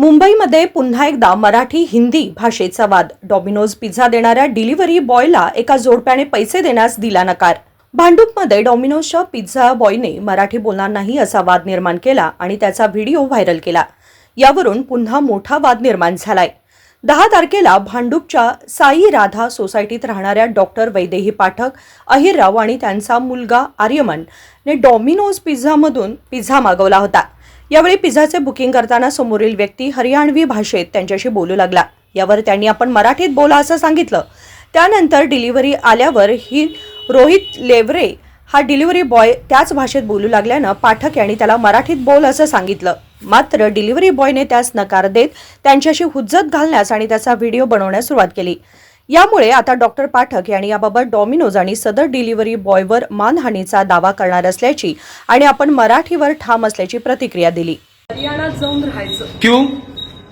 मुंबईमध्ये पुन्हा एकदा मराठी हिंदी भाषेचा वाद. डॉमिनोज पिझ्झा देणाऱ्या डिलिव्हरी बॉयला एका जोडप्याने पैसे देण्यास दिला नकार. भांडूपमध्ये डॉमिनोजच्या पिझ्झा बॉयने मराठी बोलणार नाही असा वाद निर्माण केला आणि त्याचा व्हिडिओ व्हायरल केला. यावरून पुन्हा मोठा वाद निर्माण झालाय. दहा तारखेला भांडूपच्या साई राधा सोसायटीत राहणाऱ्या डॉक्टर वैदेही पाठक अहिरराव आणि त्यांचा मुलगा आर्यमन ने डॉमिनोज पिझ्झामधून पिझ्झा मागवला होता. यावेळी पिझ्झाचे बुकिंग करताना समोरील व्यक्ती हरियाणवी भाषेत त्यांच्याशी बोलू लागला. यावर त्यांनी आपण मराठीत बोला असं सांगितलं. त्यानंतर डिलिव्हरी आल्यावर ही रोहित लेवरे हा डिलिव्हरी बॉय त्याच भाषेत बोलू लागल्यानं पाठक यांनी त्याला मराठीत बोल असं सांगितलं. मात्र डिलिव्हरी बॉयने त्यास नकार देत त्यांच्याशी हुज्जत घालण्यास आणि त्याचा व्हिडिओ बनवण्यास सुरुवात केली. यामुळे आता डॉक्टर पाठक यांनी याबाबत डॉमिनोज आणि सदर डिलिव्हरी बॉयवर मानहानीचा दावा करणार असल्याची आणि आपण मराठीवर ठाम असल्याची प्रतिक्रिया दिली. हरियाणात जाऊन राहायचं. क्यों?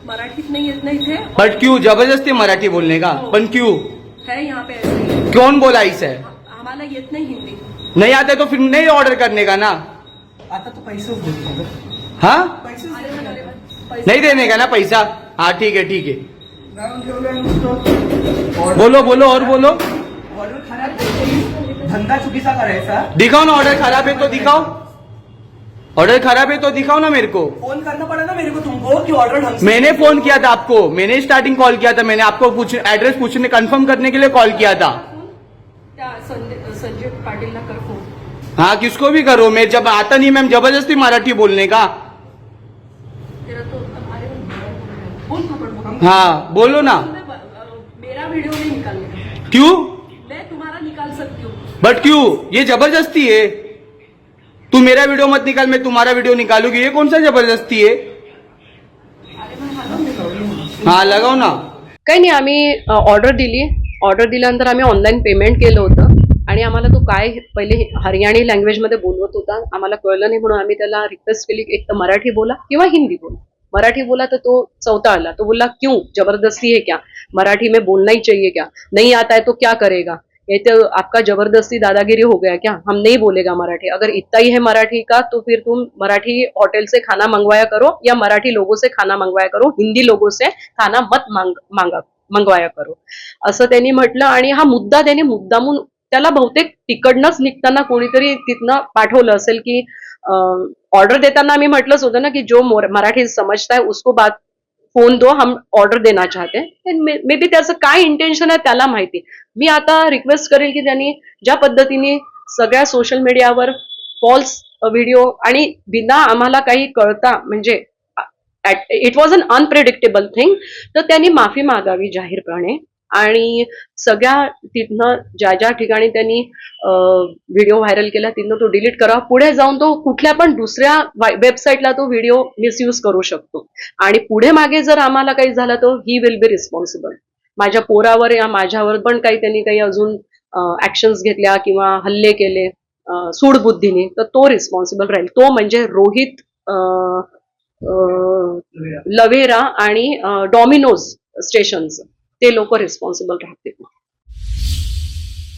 मराठीत नाही नाही इथे? बट क्यों? जबरदस्ती मराठी बोलने का? पण क्यों? है यहाँ पे ऐसे ही. कौन बोला इसे आम्हाला येत नाही हिंदी. नहीं आते तो फिर नहीं ऑर्डर करने का ना? आता तो पैसे बोलतो हाँ? पण, पैसे- नहीं देने का ना पैसा? हाँ ठीक है ठीक है. नुसतं बोलो बोलो और बोलो। ऑर्डर खराब केली. धंदा चुकीचा करायचा दिखाओ ना ऑर्डर खराब है तो दिखाओ। ऑर्डर खराब है तो दिखाओ ना मेरे को। फ़ोन करना पड़ा ना मेरे को तुमको कि ऑर्डर मैंने फ़ोन किया था आपको। मैंने स्टार्टिंग कॉल किया था। मैंने आपको पूछ एड्रेस पूछने कंफर्म करने के लिए कॉल किया था। संजय पाटिल ना कर फ़ोन हाँ किसको भी करो। मैं जब आता नहीं मैम ज़बरदस्ती मराठी बोलने का। हाँ बोलो ना. मेरा वीडियो नहीं निकालने का। क्यों? मैं तुम्हारा निकाल सकती हूँ। बट क्यों? ये जबरदस्ती है। तू मेरा वीडियो मत निकाल मैं तुम्हारा वीडियो निकालूंगी। ये कौन सा जबरदस्ती है? हाँ लगाओ ना। काही नाही आम्ही ऑर्डर दिली. ऑर्डर दिल्यानंतर आम्ही ऑनलाईन पेमेंट केलं होतं. आणि आम्हाला तो काय पहिले हरियाणी लँग्वेजमध्ये बोलवत होता. आम्हाला कळलं नाही म्हणून आम्ही त्याला रिक्वेस्ट केली की एक तर मराठी बोला किंवा हिंदी बोला. मराठी बोला तो तो चौथा आला. तो बोला क्यों? जबरदस्ती है क्या? मराठी में बोलना ही चाहिए क्या? नहीं आता है तो क्या करेगा? ये तो आपका जबरदस्ती दादागिरी हो गया क्या? हम नहीं बोलेगा मराठी। अगर इतना ही है मराठी का तो फिर तुम मराठी होटल से खाना मंगवाया करो या मराठी लोगों से खाना मंगवाया करो हिंदी लोगों से खाना मत मांग मांगा मंगवाया करो. असं त्यांनी म्हटलं आणि हा मुद्दा त्यांनी मुद्दामून त्याला बहुतेक तिकडनंच निघताना कोणीतरी तिथनं पाठवलं असेल की ऑर्डर देताना आम्ही म्हटलंच होतं ना की जो मराठी समजता है उसको बात फोन दो हम ऑर्डर देना चाहते मे बी त्याचं काय इंटेन्शन आहे त्याला माहिती. मी आता रिक्वेस्ट करेल की त्यांनी ज्या पद्धतीने सगळ्या सोशल मीडियावर फॉल्स व्हिडिओ आणि बिना आम्हाला काही कळता म्हणजे it was an unpredictable thing तर त्यांनी माफी मागावी जाहीरपणे. आणि सगळ्या तिथनं ज्या ज्या ठिकाणी त्यांनी व्हिडिओ व्हायरल केला तिथनं तो डिलीट करा पुढे जाऊन तो कुठल्या पण दुसऱ्या वेबसाईटला तो व्हिडिओ मिसयूज करू शकतो. आणि पुढे मागे जर आम्हाला काही झालं तर ही विल बी रिस्पॉन्सिबल माझ्या पोरावर या माझ्यावर पण काही त्यांनी काही अजून ऍक्शन्स घेतल्या किंवा हल्ले केले सूडबुद्धीने तर तो रिस्पॉन्सिबल राहील. तो म्हणजे रोहित लवेरा आणि डॉमिनोज स्टेशनचं. ते लोक रिस्पॉन्सिबल राहतील.